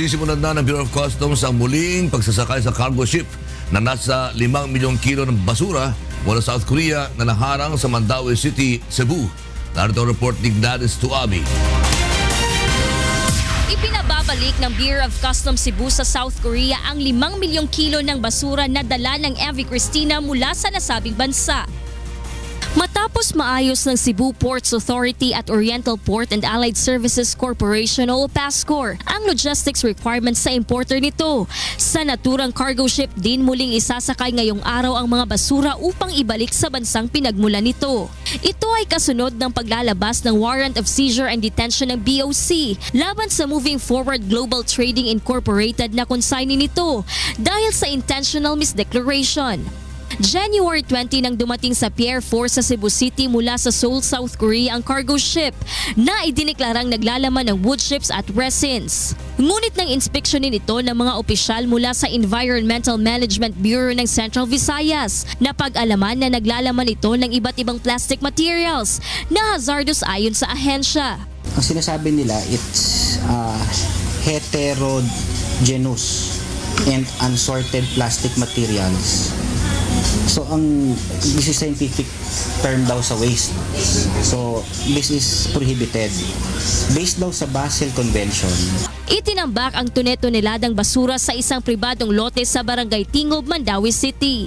Sisimulan na ng Bureau of Customs ang muling pagsasakay sa cargo ship na nasa 5 milyong kilo ng basura mula South Korea na naharang sa Mandaue City, Cebu. Narito report ni Gladys Tuabi. Ipinababalik ng Bureau of Customs Cebu sa South Korea ang 5 milyong kilo ng basura na dala ng MV Christina mula sa nasabing bansa. Matapos maayos ng Cebu Ports Authority at Oriental Port and Allied Services Corporation o PASCOR ang logistics requirements sa importer nito. Sa naturang cargo ship din muling isasakay ngayong araw ang mga basura upang ibalik sa bansang pinagmulan nito. Ito ay kasunod ng paglalabas ng Warrant of Seizure and Detention ng BOC laban sa Moving Forward Global Trading Incorporated na consignee nito dahil sa intentional misdeclaration. January 20 nang dumating sa Pier 4 sa Cebu City mula sa Seoul, South Korea ang cargo ship na idineklarang naglalaman ng wood chips at resins. Ngunit nang inspeksyonin ito ng mga opisyal mula sa Environmental Management Bureau ng Central Visayas, napag-alaman na naglalaman ito ng iba't ibang plastic materials na hazardous ayon sa ahensya. ang sinasabi nila it's uh, heterogeneous and unsorted plastic materials. So ang this is scientific term daw sa waste. So this is prohibited. Based daw sa Basel Convention. Itinambak ang tuneto-neladang basura sa isang pribadong lote sa Barangay Tingob, Mandawi City.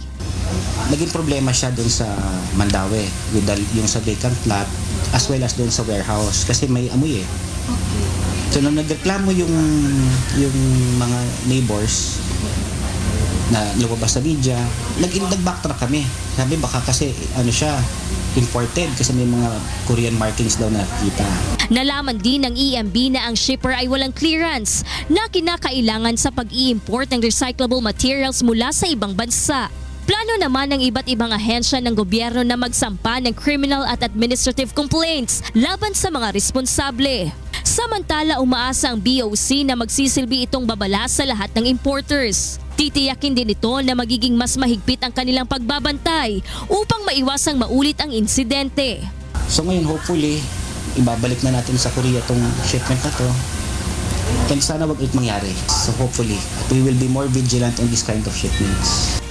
Naging problema siya doon sa Mandawi with the, yung sa vacant lot as well as doon sa warehouse kasi may amoy eh. So nung nagreklamo yung yung mga neighbors na lumabas sa media, nag nag-backtrack kami. Sabi baka kasi ano siya imported kasi may mga Korean markings daw nakita. Nalaman din ng EMB na ang shipper ay walang clearance na kinakailangan sa pag-i-import ng recyclable materials mula sa ibang bansa. Plano naman ng iba't ibang ahensya ng gobyerno na magsampa ng criminal at administrative complaints laban sa mga responsable. Samantala umaasa ang BOC na magsisilbi itong babala sa lahat ng importers. Titiyakin din ito na magiging mas mahigpit ang kanilang pagbabantay upang maiwasang maulit ang insidente. So ngayon hopefully ibabalik na natin sa Korea tong shipment na to. And sana wag it mangyari. So hopefully we will be more vigilant on this kind of shipments.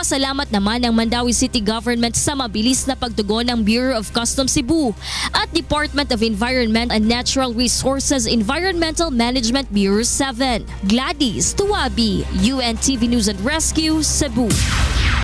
Nagpapasalamat naman ang Mandawi City Government sa mabilis na pagtugon ng Bureau of Customs Cebu at Department of Environment and Natural Resources Environmental Management Bureau 7. Gladys Tuwabi, UNTV News and Rescue, Cebu.